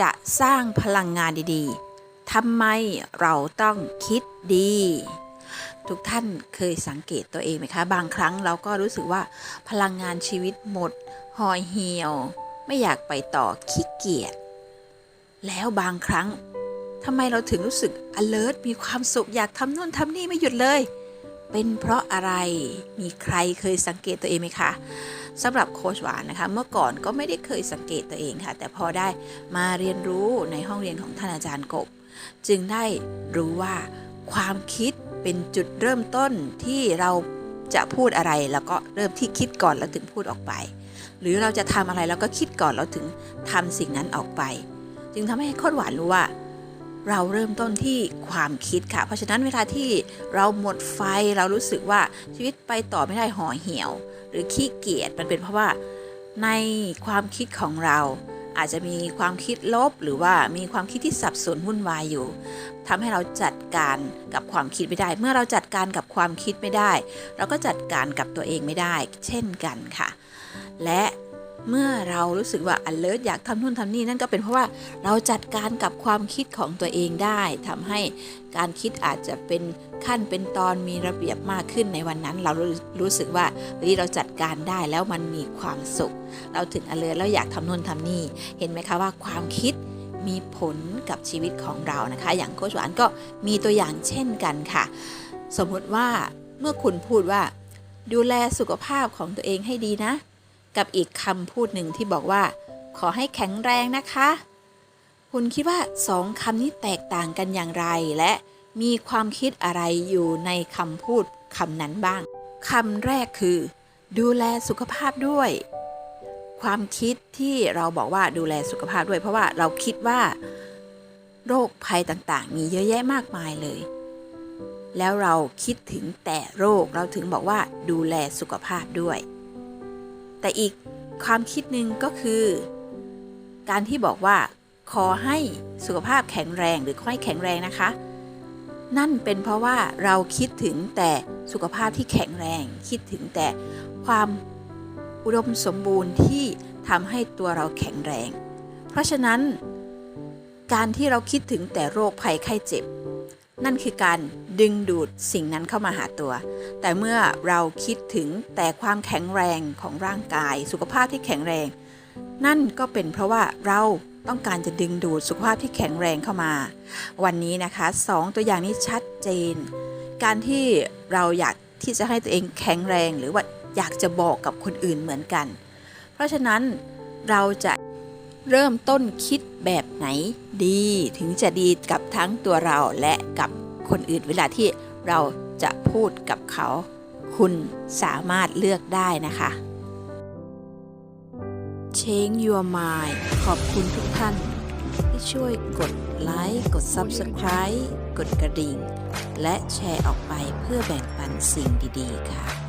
จะสร้างพลังงานดีๆทำไมเราต้องคิดดี ทุกท่านเคยสังเกตตัวเองไหมคะ บางครั้งเราก็รู้สึกว่าพลังงานชีวิตหมดห่อเหี่ยว ไม่อยากไปต่อขี้เกียจแล้วบางครั้งทำไมเราถึงรู้สึก alert มีความสุขอยากทำนู่นทำนี่ไม่หยุดเลย เป็นเพราะอะไร มีใครเคยสังเกตตัวเองไหมคะสำหรับโคชหวานนะคะ เมื่อก่อนก็ไม่ได้เคยสังเกตตัวเองค่ะ แต่พอได้มาเรียนรู้ในห้องเรียนของท่านอาจารย์กบ จึงได้รู้ว่าความคิดเป็นจุดเริ่มต้นที่เราจะพูดอะไรแล้วก็เริ่มที่คิดก่อนแล้วถึงพูดออกไป หรือเราจะทำอะไรแล้วก็คิดก่อนแล้วถึงทำสิ่งนั้นออกไป จึงทำให้โคชหวานรู้ว่า เราเริ่มต้นที่ความคิดค่ะ เพราะฉะนั้นเวลาที่เราหมดไฟเรารู้สึกว่าชีวิตไปต่อไม่ได้ห่อเหี่ยว หรือขี้เกียจมันเป็นเพราะว่าในความคิดของเราอาจจะมีความคิดลบหรือว่ามีความคิดที่สับสนวุ่นวายอยู่ทำให้เราจัดการกับความคิดไม่ได้ เมื่อเราจัดการกับความคิดไม่ได้ เราก็จัดการกับตัวเองไม่ได้ เช่นกันค่ะ และ เมื่อเรารู้สึกว่า alert อยากทำนู่นทำนี่นั่นก็เป็นเพราะว่าเราจัดการกับความคิดของตัวเองได้ทำให้การคิดอาจจะเป็นขั้นเป็นตอนมีระเบียบมากขึ้นในวันนั้น เรารู้รู้สึกว่าเฮ้ยเราจัดการได้แล้วมันมีความสุข เราถึง alert แล้วอยากทำนู่นทำนี่ เห็นไหมคะว่าความคิดมีผลกับชีวิตของเรานะคะ อย่างโคชหวานก็มีตัวอย่างเช่นกันค่ะ สมมติว่าเมื่อคุณพูดว่า ดูแลสุขภาพของตัวเองให้ดีนะ กับอีกคำพูดหนึ่งที่บอกว่า ขอให้แข็งแรงนะคะ คุณคิดว่าสองคำนี้แตกต่างกันอย่างไร และมีความคิดอะไรอยู่ในคำพูดคำนั้นบ้างคำแรกคือ ดูแลสุขภาพด้วย ความคิดที่เราบอกว่าดูแลสุขภาพด้วย เพราะว่าเราคิดว่า โรคภัยต่างๆ มีเยอะแยะมากมายเลย แล้วเราคิดถึงแต่โรคเราถึงบอกว่าดูแลสุขภาพด้วย แต่อีกความคิดหนึ่งก็คือ การที่บอกว่า ขอให้สุขภาพแข็งแรงหรือขอให้แข็งแรงนะคะ นั่นเป็นเพราะว่าเราคิดถึงแต่สุขภาพที่แข็งแรง คิดถึงแต่ความอุดมสมบูรณ์ที่ทำให้ตัวเราแข็งแรง เพราะฉะนั้น การที่เราคิดถึงแต่โรคภัยไข้เจ็บ นั่นคือการดึงดูดสิ่งนั้นเข้ามาหาตัว แต่เมื่อเราคิดถึงแต่ความแข็งแรงของร่างกาย สุขภาพที่แข็งแรง นั่นก็เป็นเพราะว่าเราต้องการจะดึงดูดสุขภาพที่แข็งแรงเข้ามา วันนี้นะคะสองตัวอย่างนี้ชัดเจน การที่เราอยากที่จะให้ตัวเองแข็งแรงหรือว่าอยากจะบอกกับคนอื่นเหมือนกัน เพราะฉะนั้นเราจะ เริ่มต้นคิดแบบไหนดีถึงจะดีกับทั้งตัวเราและกับคนอื่นเวลาที่เราจะพูดกับเขา คุณสามารถเลือกได้นะคะ Change Your Mind ขอบคุณทุกท่าน ที่ช่วยกดไลค์กด Subscribe กดกระดิ่ง และแชร์ออกไปเพื่อแบ่งปันสิ่งดี ๆ ค่ะ